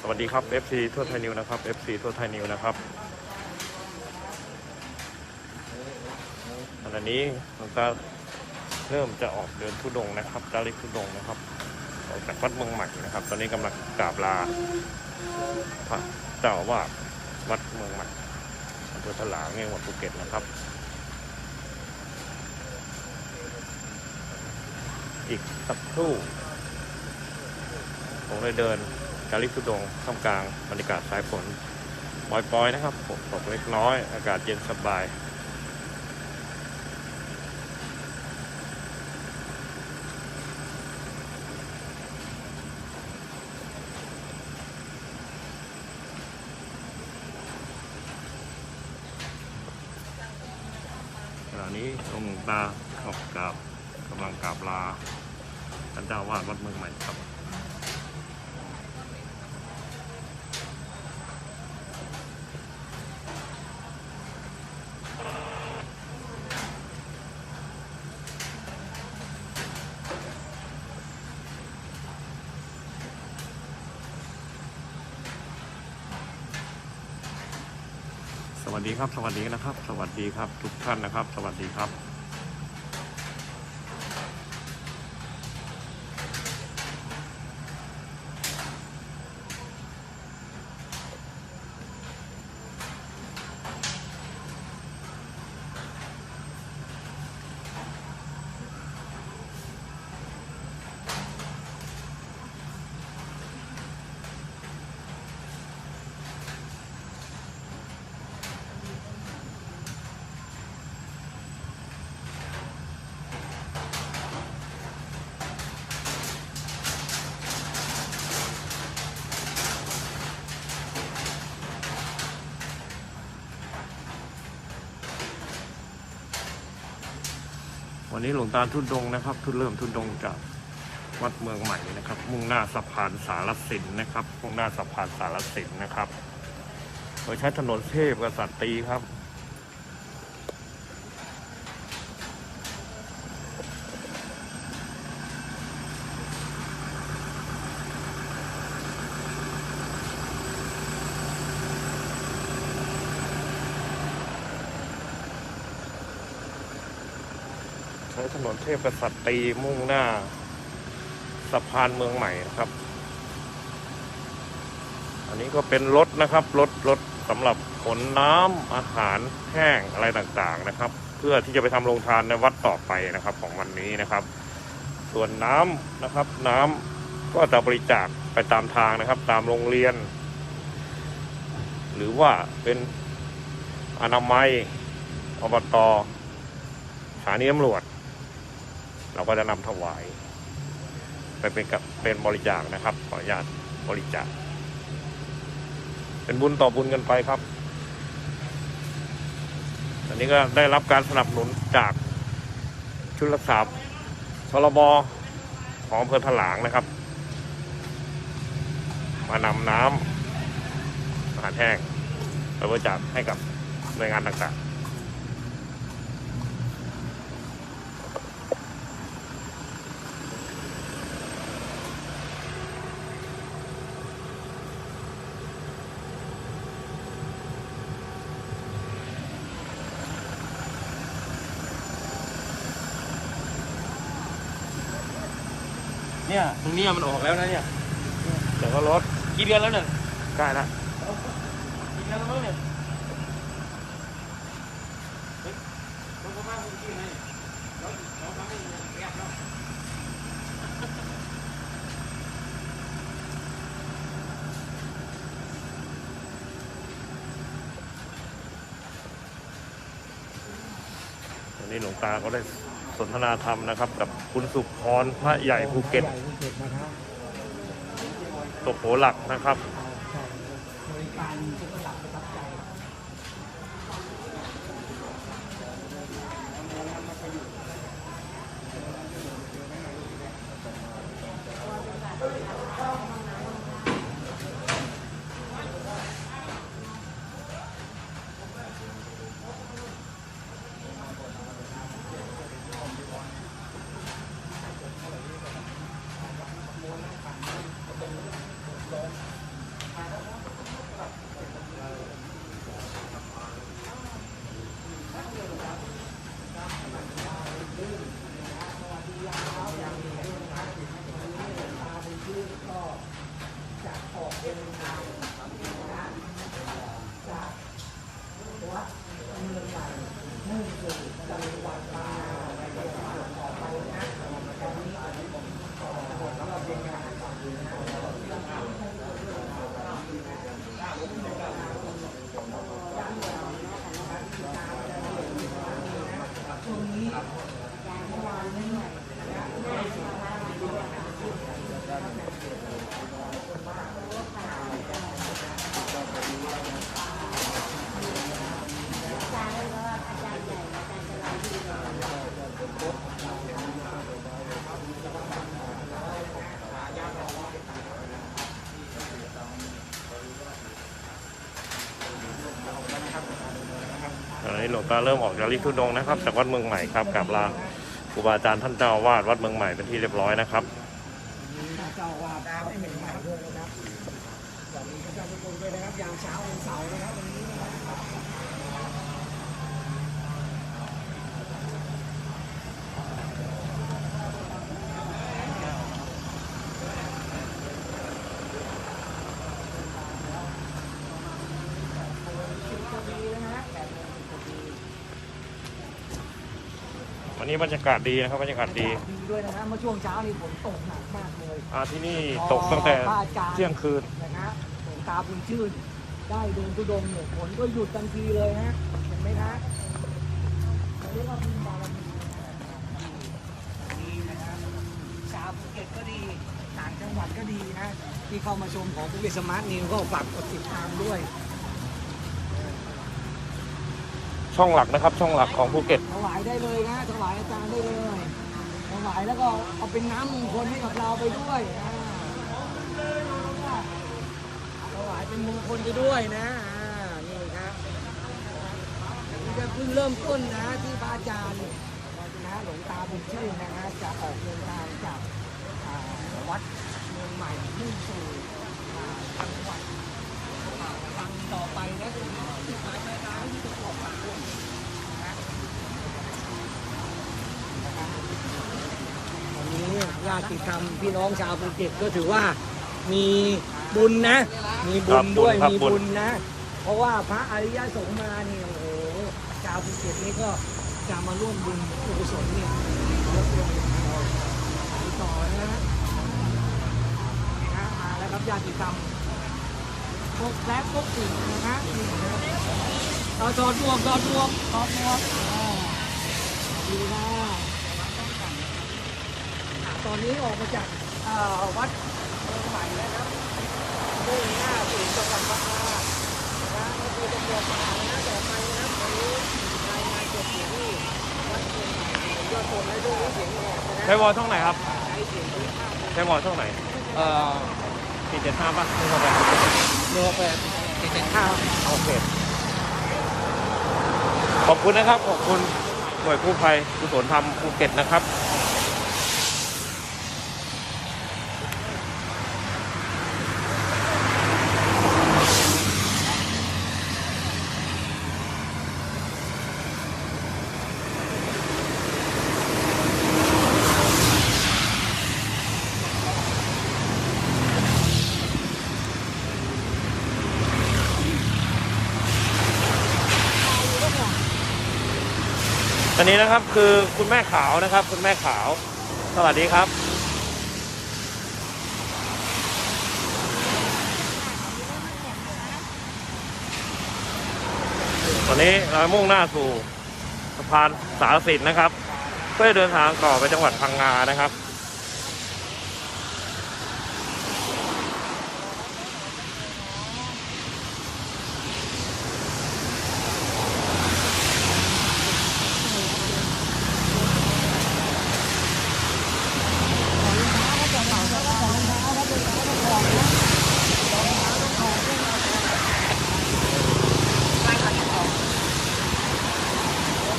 สวัสดีครับ FC ทั่วไทยนิวนะครับ FC ทั่วไทยนิวนะครับขณะนี้หลวงตาเริ่มจะออกเดินทุดงนะครับจาริกทุดงนะครับออกจากวัดเมืองใหม่นะครับ ตอนนี้กำลังกราบลาพระเจ้าอาวาวัดเมืองใหม่อำเภอถลางจังหวัดภูเก็ตนะครับ อีกสักครู่ ผมเลยเดินจาริกทุดงท่ามกลางบรรยากาศสายฝนปล่อยๆนะครับฝนตกเล็กน้อย อากาศเย็นสบายขณะนี้หลวงตาออกกราบกำลังกราบลา ท่านเจ้าวาดวัดเมืองใหม่ครับสวัสดีครับ สวัสดีนะครับ สวัสดีครับ ทุกท่านนะครับ สวัสดีครับ วันนี้หลวงตาทุดงนะครับ ทุดเริ่มทุดงจากวัดเมืองใหม่นะครับ มุ่งหน้าสะพานสารสินนะครับ มุ่งหน้าสะพานสารสินนะครับโดยใช้ถนนเทพกษัตรีครับ เทพกษัตรีมุ่งหน้าสะพานเมืองใหม่นะครับ อันนี้ก็เป็นรถนะครับรถรถสำหรับขนน้ำอาหารแห้งอะไรต่างๆนะครับ เพื่อที่จะไปทำโรงทานในวัดต่อไปนะครับ ของวันนี้นะครับ ส่วนน้ำนะครับ น้ำก็จะบริจาคไปตามทางนะครับ ตามโรงเรียน หรือว่าเป็นอนามัยอบตสถานีตำรวจ เราก็จะนำถวายไปเป็นกับเป็นบริจาคนะครับ ขออนุญาตบริจาคเป็นบุญต่อบุญกันไปครับ อันนี้ก็ได้รับการสนับสนุนจากชุดรักษาชลบของอำเภอถลางนะครับ มานำน้ำอาหารแห้งไปบริจาคให้กับหน่วยงานต่างๆ เนี่ยตรงเนี้ยมันออกแล้วนะเนี่ยแต่ก็รถกี่เดือนแล้วเนี่ยใกล้ละกี่เดือนแล้วมั้งเนี่ยเฮ้ยรถกระบะมันกี่ไงรถรถกระบะมันเรียบแล้ววันนี้หลวงตาก็ได้ สนทนาธรรมนะครับ กับคุณสุพรพระใหญ่ภูเก็ตภูเก็ตนะครับตกโผหลักนะครับใช่บริการ ตอนนี้หลวงตาเริ่มออกจากลิทุดงนะครับ จากวัดเมืองใหม่ครับกับลาครูบาอาจารย์ท่านเจ้าวาดวัดเมืองใหม่เป็นที่เรียบร้อยนะครับเจ้าวาดาวให้ใหม่ด้วยนะครับสวัสดีพระเจ้าทุกคนด้วยนะครับยามเช้าวันเสาร์นะครับ วันนี้บรรยากาศดีนะครับบรรยากาศดีดีด้วยนะครับเมื่อช่วงเช้านี่ฝนตกหนักมากเลยอ่าที่นี่ตกตั้งแต่เที่ยงคืนนะฮะหลวงตาบุญชื่น ได้เดินทุดงค์เนี่ยฝนก็หยุดทันทีเลยนะเห็นไหมคะเขาเรียกว่าบุญบารมีดีนะครับชาวภูเก็ตก็ดีต่างจังหวัดก็ดีนะที่เข้ามาชมของภูเก็ตสมาร์ทนิวก็ฝากกดติดตามด้วย ช่องหลักนะครับ ช่องหลักของภูเก็ตถวายได้เลยนะถวายอาจารย์ได้เลยถวายแล้วก็เอาเป็นน้ำมงคลให้กับเราไปด้วยอ่าถวายเป็นมงคลไปด้วยนะอ่านี่ครับนนี้ก็เพิ่งเริ่มต้นนะที่พระอาจารย์นะหลวงตาบุญชื่นนะฮะจะออกเดินทางจากอ่าวัดเมืองใหม่มุ่งสู่อ่าจังหวัดอ่าฟังต่อไปนะถึงที่หมายปลายทางที่จะออกปากด้วยนะ วันนี้ญาติธรรมพี่น้องชาวภูเก็ตก็ถือว่ามีบุญนะ มีบุญด้วยครับมีบุญบุญนะ เพราะว่าพระอริยสงฆ์มาเนี่ยโอ้โหชาวภูเก็ตนี่ก็จะมาร่วมบุญกุศลเนี่ยเยอะเลยไปต่อนะฮะนี่ฮะมาแล้วครับญาติธรรมพวกแรกพวกสิ่งนะฮะนี่นะเอาถอดหมวกถอดหมวกถอดหมวกอ่าดีนะ ตอนนี้ออกมาจากเอ่อวัดเมืองใหม่แล้วครับมุ่งหน้าสู่จังหวัดพังงานะก็คือจะเกิดปัญหานะต่อไปนะวันนี้รายงานเกิดอยู่ที่วัดเมืองใหม่ผมจะส่งให้ดูเสียงแหบนะใช้วอลช่องไหนครับใช้เสียงที่ภาพใช้วอลช่องไหนเอ่อสี่เจ็ดห้าป่ะไม่เข้าไปเนื้อแปดเจ็ดห้าโอเคขอบคุณนะครับ ขอบคุณหน่วยกู้ภัยกุศลธรรมภูเก็ตนะครับ อันนี้นะครับคือคุณแม่ขาวนะครับ คุณแม่ขาว สวัสดีครับ ตอนนี้เรามุ่งหน้าสู่สะพานสารสินนะครับ เพื่อเดินทางต่อไปจังหวัดพังงานะครับ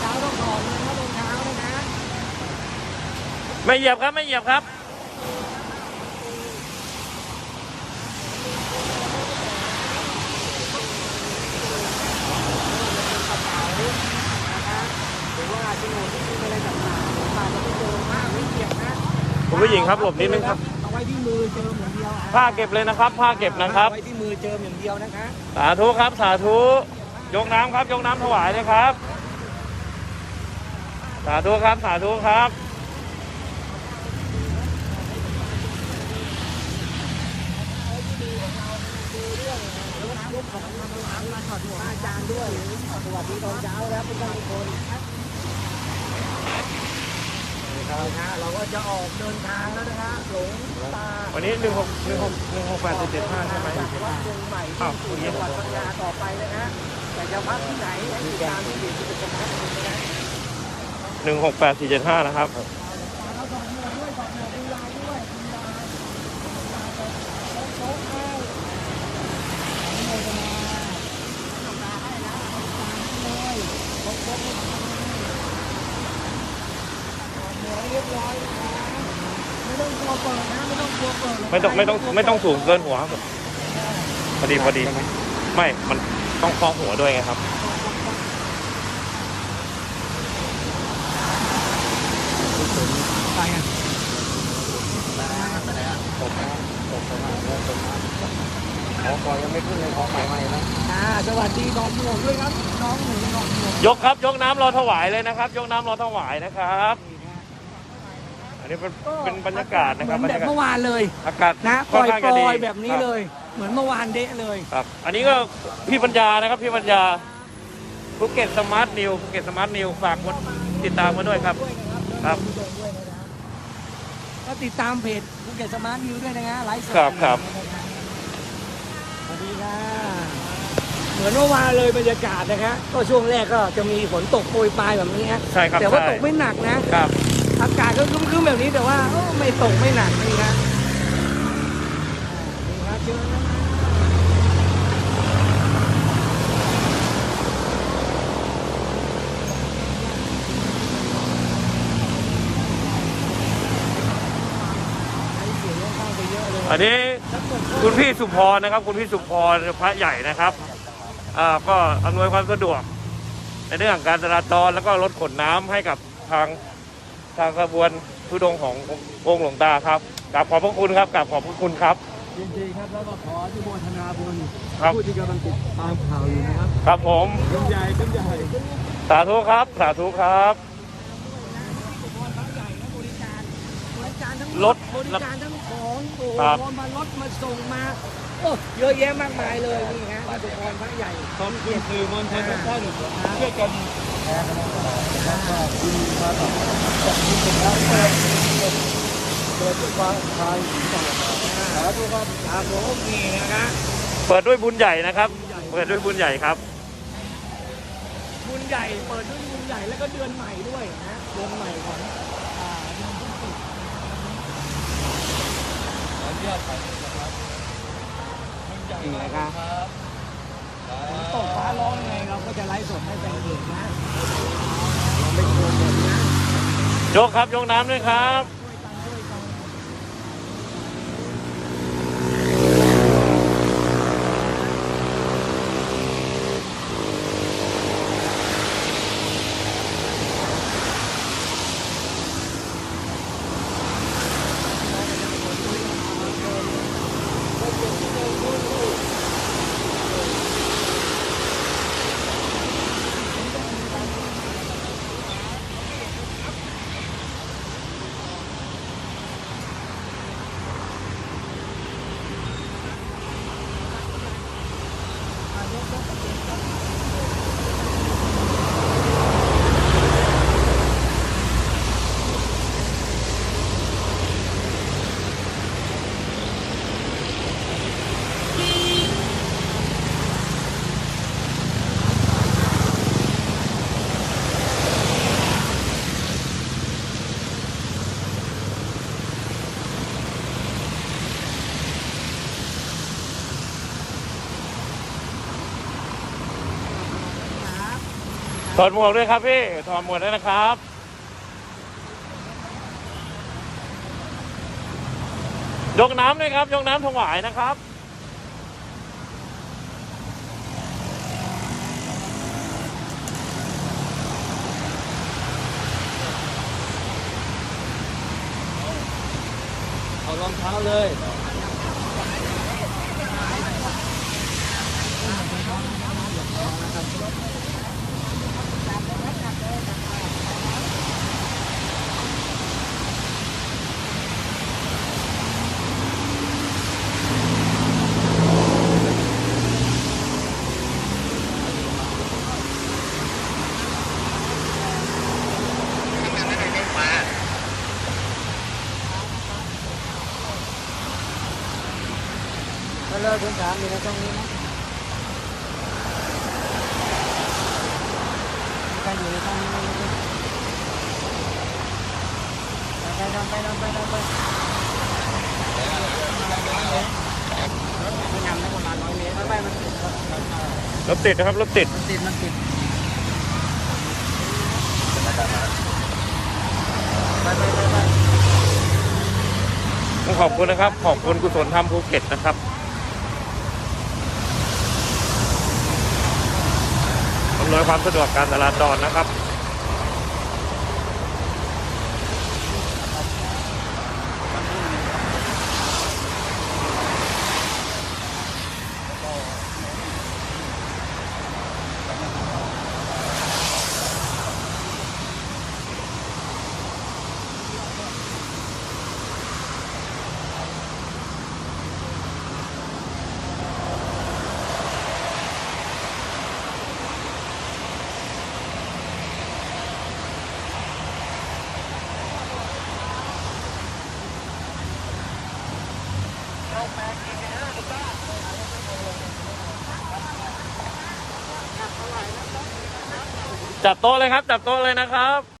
เท้าต้องถอดเลยนะรองเท้านะ ไม่ เหยียบครับไม่เหยียบครับหรือว่าโฉนดที่มีอะไรต่างๆต่างๆจะไม่เจอผ้าไม่เกี่ยวนะคุณผู้หญิงครับหลบนิดนึงครับ เอาไว้ที่มือเจิมอย่างเดียวผ้าเก็บเลยนะครับ ผ้าเก็บนะครับ เอาไว้ที่มือเจิมอย่างเดียวนะคะสาธุครับ สาธุ ยกน้ำครับ ยกน้ำถวายเลยครับ สาธุครับ สาธุครับ มาถอดหัวอาจารย์ด้วยสวัสดีตอนเช้าแล้วทุกท่านทุกคนนะเราก็จะออกเดินทางแล้วนะคะหลงตาวันนี้หนึ่งหกหนึ่งหกหนึ่งหกแปดเจ็ดห้าใช่ไหมจากวัดวงใหม่ที่สู่จังหวัดพังงาต่อไปนะฮะแต่จะพักที่ไหนให้ติดตามที่ดีที่จะพักที่นะหนึ่งหกแปดสี่เจ็ดห้านะครับ เราสอนเมือด้วยสอนเมือดูลายด้วยดูลายโต๊ะให้โมทนาทำตาให้นะทำตาให้เลยโต๊ะโต๊ะให้เนื้อเรียบร้อยนะคะไม่ต้องกลัวเปิดนะไม่ต้องกลัวเปิดหรก ไม่ต้องไม่ต้องไม่ต้องสูงเกินหัวครับพอดีพอดีไม่ มันต้องคล้องหัวด้วยไงครับไปอะขอขอยังไม่ขึ้นเลยขอขายใหม่นะอ่าสวัสดีน้องหมวกด้วยครับน้องหนูน้องหมวกยกครับ ยกน้ำรอถวายเลยนะครับ ยกน้ำรอถวายนะครับอั นนี้เป็นเป็นบรรยากาศนะครับเหบรมือนรแบบยากาศเมื่อวานเลยอากาศนะปค่อล่นอยข้างปจะดีล่อยแบบนี้เลย เหมือนเมื่อวานเดะเลยครับ อันนี้ก็พี่ปัญญานะครับพี่ปัญญาภูเก็ตสมาร์ทนิวภูเก็ตสมาร์ทนิวฝากกดติดตามมาด้วยครับด้วยนะครับครับด้วยนะครับก็ติดตามเพจภูเก็ตสมาร์ทนิวด้วยนะฮะไลฟ์สดครับครับสวัสดีค่ะเหมือนเมื่อวานเลยบรรยากาศนะคะก็ช่วงแรกก็จะมีฝนตกโปรยปลายแบบนี้ฮะใช่ครับแต่ว่าใช่ตกไม่หนักนะครับ อากาศก็ครึ้มๆแบบนี้แต่ว่าไม่ตกไม่หนักนี่นะอ่านี่ครับเจอแล้วนะอันนี้คุณพี่สุพรนะครับ คุณพี่สุพรพระใหญ่นะครับอ่าก็อำนวยความสะดวก ในเรื่องของการจราจรแล้วก็รถขนน้ำให้กับทาง ทางกระบวนทุดงค์ขององค์หลวงตาครับกราบขอบพระคุณครับกราบขอบพระคุณครับ ยินดีครับ แล้วก็ขออนุโมทนาบุญครับ ผู้ที่กำลังติดตามข่าวอยู่นะครับครับผมเป็นใหญ่เป็นใหญ่สาธุครับ สาธุครับ บริการบริการทั้งรถบริการทั้งของโอ้โหครับมารถมาส่งมาโอ้เยอะแยะมากมายเลยนี่ฮะที่สุพรพระใหญ่ขอบคุณสื่อมวลชนทุกท่านช่วยกัน เปิดทุกวันทางสาธุครับครับผมนี่นะเปิดด้วยบุญใหญ่นะครับ เปิดด้วยบุญใหญ่ครับ บุญใหญ่เปิดด้วยบุญใหญ่แล้วก็เดือนใหม่ด้วยนะเดือนใหม่ของอ่าเดือนพฤศจิกายนนี่นะครับตกฟ้าร้องไงเราก็จะไลฟ์สดให้แฟนเพจนะเราไม่ควร โยกครับยกน้ำด้วยครับ すいません。 ถอดหมวกด้วยครับพี่ ถอดหมวกด้วยนะครับยกน้ำด้วยครับยกน้ำถวายนะครับ เอารองเท้าเลย คุณถามอยู่ในตรงนี้นะการอยู่ในตรงนี้ไหมไปไปไปไปไปไปไม่นำได้ประมาณร้อยเมตรรถติดนะครับรถติดมันติดมันติดไปไปไปไป ต้องขอบคุณนะครับ ขอบคุณกุศลธรรมภูเก็ตนะครับำนวยความสะดวกการจราจรนะครับ จับโต๊ะเลยครับ จับโต๊ะเลยนะครับ